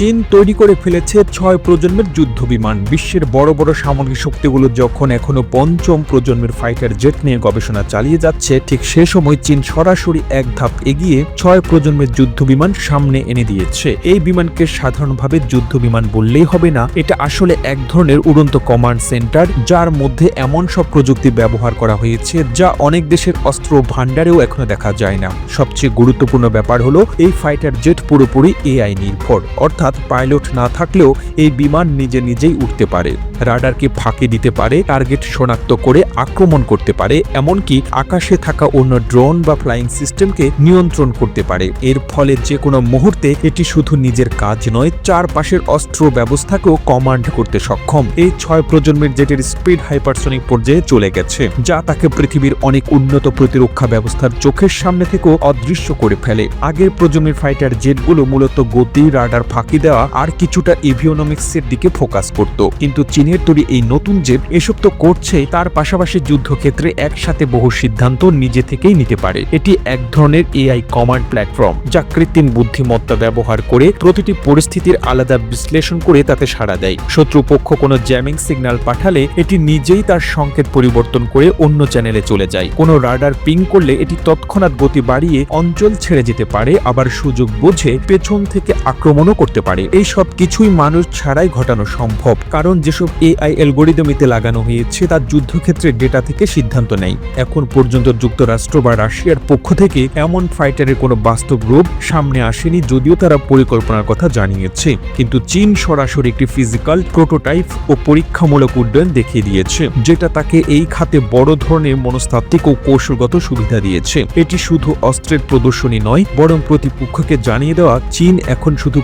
চীন তৈরি করে ফেলেছে ছয় প্রজন্মের যুদ্ধ বিমান বিশ্বের বড় বড় সামরিক শক্তিগুলো যখন এখনও পঞ্চম প্রজন্মের ফাইটার জেট নিয়ে গবেষণা চালিয়ে যাচ্ছে, ঠিক সে সময় চীন সরাসরি এক ধাপ এগিয়ে ছয় প্রজন্মের যুদ্ধ বিমান সামনে এনে দিয়েছে। এই বিমানকে সাধারণভাবে যুদ্ধ বিমান বললেই হবে না। এটা আসলে এক ধরনের উড়ন্ত কমান্ড সেন্টার, যার মধ্যে এমন সব প্রযুক্তি ব্যবহার করা হয়েছে যা অনেক দেশের অস্ত্র ভাণ্ডারেও এখনও দেখা যায় না। সবচেয়ে গুরুত্বপূর্ণ ব্যাপার হলো, এই ফাইটার জেট পুরোপুরি এআই নির্ভর। অর্থাৎ পাইলট না থাকলেও এই বিমান নিজে নিজেই উঠতে পারে। রাডারকে ফাঁকি দিতে পারে, টার্গেট শনাক্ত করে আক্রমণ করতে পারে, এমনকি আকাশে থাকা অন্য ড্রোন বা ফ্লাইং সিস্টেমকে নিয়ন্ত্রণ করতে পারে। এর ফলে যে কোনো মুহূর্তে এটি শুধু নিজের কাজ নয়, চারপাশের অস্ত্র ব্যবস্থাকেও কমান্ড করতে সক্ষম। এই ছয় প্রজন্মের জেটের স্পিড হাইপারসনিক পর্যায়ে চলে গেছে, যা তাকে পৃথিবীর অনেক উন্নত প্রতিরক্ষা ব্যবস্থার চোখের সামনে থেকেও অদৃশ্য করে ফেলে। আগের প্রজন্মের ফাইটার জেটগুলো মূলত গতি, রাডার ফাঁকি দেওয়া আর কিছুটা এভিওনমিক্সের দিকে ফোকাস করত। কিন্তু চীনের তৈরি এই নতুন জেট এসব তো করছে তার পাশাপাশি যুদ্ধক্ষেত্রে একসাথে বহু সিদ্ধান্ত নিজে থেকেই নিতে পারে। এটি এক ধরনের এআই কমান্ড প্ল্যাটফর্ম, যা কৃত্রিম বুদ্ধিমত্তা ব্যবহার করে প্রতিটি পরিস্থিতির আলাদা বিশ্লেষণ করে তাতে সাড়া দেয়। শত্রুপক্ষ কোনো জ্যামিং সিগন্যাল পাঠালে এটি নিজেই তার সংকেত পরিবর্তন করে অন্য চ্যানেলে চলে যায়। কোনো রাডার পিং করলে এটি তৎক্ষণাৎ গতি বাড়িয়ে অঞ্চল ছেড়ে যেতে পারে, আবার সুযোগ বুঝে পেছন থেকে আক্রমণও করতে পারে। এই সব কিছুই মানুষ ছাড়াই ঘটানো সম্ভব। কারণ যেসব এআই অ্যালগোরিদমিতে লাগানো হয়েছে, তার যুদ্ধক্ষেত্রে ডেটা থেকে সিদ্ধান্ত নেয় এখন পর্যন্ত যুক্তরাষ্ট্র বা রাশিয়ার পক্ষ থেকে এমন ফাইটারের কোনো বাস্তব রূপ সামনে আসেনি, যদিও তারা পরিকল্পনার কথা জানিয়েছে। কিন্তু চীন সরাসরি একটি ফিজিক্যাল প্রোটোটাইপ ও পরীক্ষামূলক উড্ডয়ন দেখিয়ে দিয়েছে, যেটা তাকে এই খাতে বড় ধরনের মনস্তাত্ত্বিক ও কৌশলগত সুবিধা দিয়েছে। এটি শুধু অস্ত্রের প্রদর্শনী নয়, বরং প্রতিপক্ষকে জানিয়ে দেওয়া, চীন এখন শুধু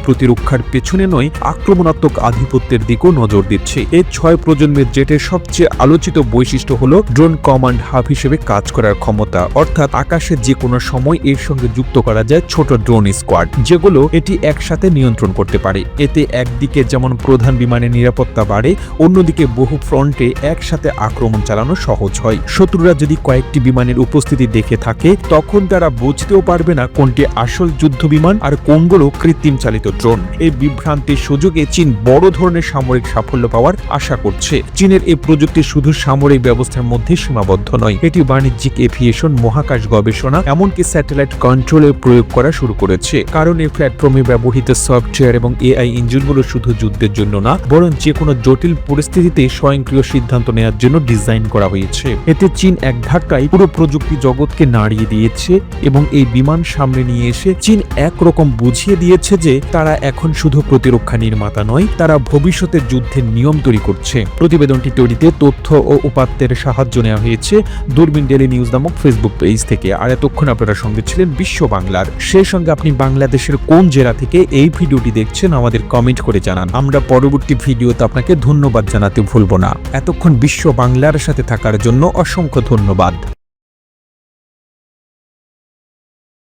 প্রতিরক্ষার পেছনে নয়, আক্রমণাত্মক আধিপত্যের দিকেও নজর দিচ্ছে। এই ছয় প্রজন্মের জেটের সবচেয়ে আলোচিত বৈশিষ্ট্য হল ড্রোন কমান্ড হাব হিসেবে কাজ করার ক্ষমতা। অর্থাৎ আকাশে যে কোনো সময় এর সঙ্গে যুক্ত করা যায় ছোট ড্রোন স্কোয়াড, যেগুলো এটি একসাথে নিয়ন্ত্রণ করতে পারে। এতে একদিকে যেমন প্রধান বিমানের নিরাপত্তা বাড়ে, অন্যদিকে বহু ফ্রন্টে একসাথে আক্রমণ চালানো সহজ হয়। শত্রুরা যদি কয়েকটি বিমানের উপস্থিতি দেখে থাকে, তখন তারা বুঝতেও পারবে না কোনটি আসল যুদ্ধ বিমান আর কোনগুলো কৃত্রিম চালিত ড্রোন। এই বিভ্রান্তির সুযোগে চীন বড় ধরনের সামরিক সাফল্য পাওয়ার আশা করছে। চীনের এই প্রযুক্তি শুধু সামরিক ব্যবস্থার মধ্যে সীমাবদ্ধ নয়, এটি বাণিজ্যিক এভিয়েশন, মহাকাশ গবেষণা, এমনকি স্যাটেলাইট কন্ট্রোলে প্রয়োগ করা শুরু করেছে। কারণ এই প্ল্যাটফর্মে ব্যবহৃত সফটওয়্যার এবং এআই ইঞ্জিনগুলো শুধু যুদ্ধের জন্য না, বরং যে কোনো জটিল পরিস্থিতিতে স্বয়ংক্রিয় সিদ্ধান্ত নেওয়ার জন্য ডিজাইন করা হয়েছে। এতে চীন এক ধাক্কায় পুরো প্রযুক্তি জগৎকে নাড়িয়ে দিয়েছে এবং এই বিমান সামনে নিয়ে এসে চীন একরকম বুঝিয়ে দিয়েছে যে তারা এখন শুধু প্রতিরক্ষা নির্মাতা নয়, তারা ভবিষ্যতের যুদ্ধের নিয়ম তৈরি করছে। প্রতিবেদনটি তৈরিতে তথ্য ও উপাত্তের সাহায্য নেওয়া হয়েছে দূরবীন ডেলি নিউজ নামক ফেসবুক পেজ থেকে। আর এতক্ষণ আপনারা সঙ্গে ছিলেন বিশ্ব বাংলার। সেই সঙ্গে আপনি বাংলাদেশের কোন জেলা থেকে এই ভিডিওটি দেখছেন আমাদের কমেন্ট করে জানান। আমরা পরবর্তী ভিডিওতে আপনাকে ধন্যবাদ জানাতে ভুলব না। এতক্ষণ বিশ্ব বাংলার সাথে থাকার জন্য অসংখ্য ধন্যবাদ।